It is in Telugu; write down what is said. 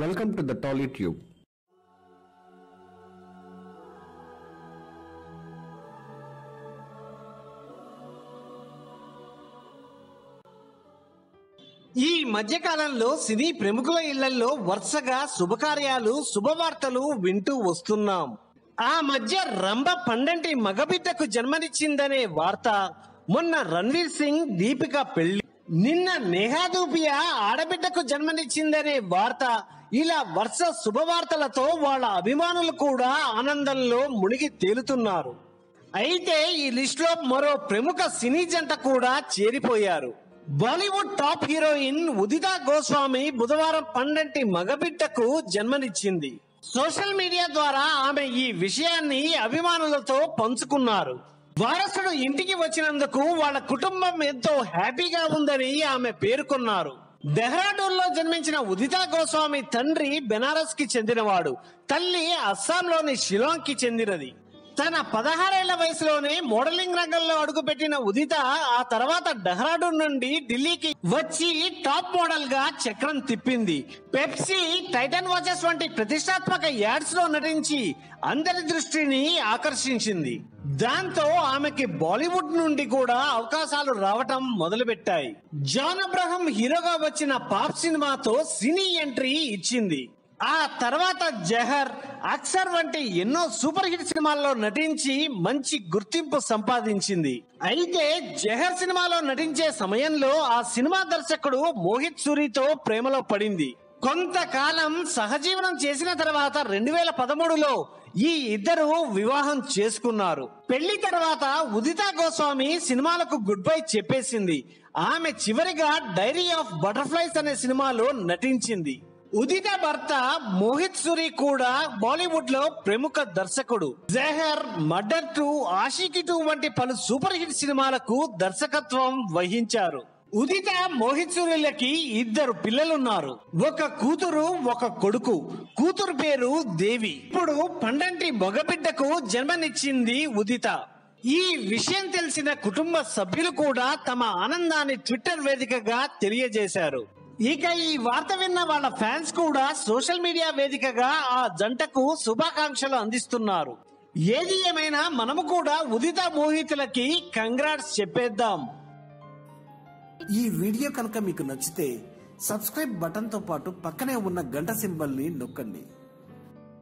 Welcome to the Tolly Tube ఈ మధ్య కాలంలో సినీ ప్రముఖుల ఇళ్ళలో వరుసగా శుభకార్యాలు శుభవార్తలు వింటూ వస్తున్నాం. ఆ మధ్య రంభ పండంటి మగబిడ్డకు జన్మనిచ్చిందనే వార్త మొన్న రణ్వీర్ సింగ్ దీపిక పెళ్ళి. నిన్న నేహాదూపియా ఆడబిడ్డకు జన్మనిచ్చిందనే వార్త ఇలా వర్ష శుభవార్తలతో వాళ్ళ అభిమానులు కూడా ఆనందంలో మునిగి తేలుతున్నారు. అయితే ఈ లిస్ట్లో మరో ప్రముఖ సినీ జంట కూడా చేరిపోయారు. Bollywood top heroine Udita Goswami బుధవారం పండంటి మగబిడ్డకు జన్మనిచ్చింది. సోషల్ మీడియా ద్వారా ఆమె ఈ విషయాన్ని అభిమానులతో పంచుకున్నారు. వారసుడు ఇంటికి వచ్చినందుకు వాళ్ళ కుటుంబం ఎంతో హ్యాపీగా ఉందని ఆమె పేర్కొన్నారు. డెహ్రాడూన్లో జన్మించిన ఉదితా గోస్వామి తండ్రి బెనారస్కి చెందినవాడు. తల్లి అస్సాంలోని షిలాంగ్కి చెందినది. తన పదహారేళ్ళ వయసులోనే మోడలింగ్ రంగంలో అడుగుపెట్టిన ఉదిత ఆ తర్వాత డెహ్రాడూన్ నుండి ఢిల్లీకి వచ్చి టాప్ మోడల్గా చక్రం తిప్పింది. పెప్సీ టైటన్ వాచెస్ వంటి ప్రతిష్టాత్మక యాడ్స్లో నటించి అందరి దృష్టిని ఆకర్షించింది. దాంతో ఆమెకి బాలీవుడ్ నుండి కూడా అవకాశాలు రావటం మొదలుపెట్టాయి. జాన్ అబ్రహం హీరోగా వచ్చిన పాప్ సినిమాతో సినీ ఎంట్రీ ఇచ్చింది. ఆ తర్వాత జహర్ అక్సర్ వంటి ఎన్నో సూపర్ హిట్ సినిమాల్లో నటించి మంచి గుర్తింపు సంపాదించింది. అయితే జహర్ సినిమాలో నటించే సమయంలో ఆ సినిమా దర్శకుడు మోహిత్ సూరితో ప్రేమలో పడింది. కొంతకాలం సహజీవనం చేసిన తర్వాత రెండు వేల పదమూడులో ఈ ఇద్దరు వివాహం చేసుకున్నారు. పెళ్ళి తర్వాత ఉదితా గోస్వామి సినిమాలకు గుడ్ బై చెప్పేసింది. ఆమె చివరిగా డైరీ ఆఫ్ బటర్ఫ్లైస్ అనే సినిమాలో నటించింది. ఉదిత భర్త మోహిత్ సురి కూడా బాలీవుడ్లో ప్రముఖ దర్శకుడు. Zeher murder two Aashiqui two వంటి పలు సూపర్ హిట్ సినిమాలకు దర్శకత్వం వహించారు. ఉదిత మోహిత్ సూరిలకి ఇద్దరు పిల్లలున్నారు. ఒక కూతురు ఒక కొడుకు. కూతురు పేరు దేవి. ఇప్పుడు పండంటి మగబిడ్డకు జన్మనిచ్చింది ఉదిత. ఈ విషయం తెలిసిన కుటుంబ సభ్యులు కూడా తమ ఆనందాన్ని ట్విట్టర్ వేదికగా తెలియజేశారు. ఇక ఈ వార్త విన్న వాళ్ళ ఫ్యాన్స్ కూడా సోషల్ మీడియా వేదికగా ఆ జంటకు శుభాకాంక్షలు అందిస్తున్నారు. ఏది ఏమైనా మనము కూడా ఉదిత మోహితులకి కంగ్రాట్స్ చెప్పేద్దాం. ఈ వీడియో కనుక మీకు నచ్చితే సబ్స్క్రైబ్ బటన్తో పాటు పక్కనే ఉన్న గంట సింబల్ని నొక్కండి.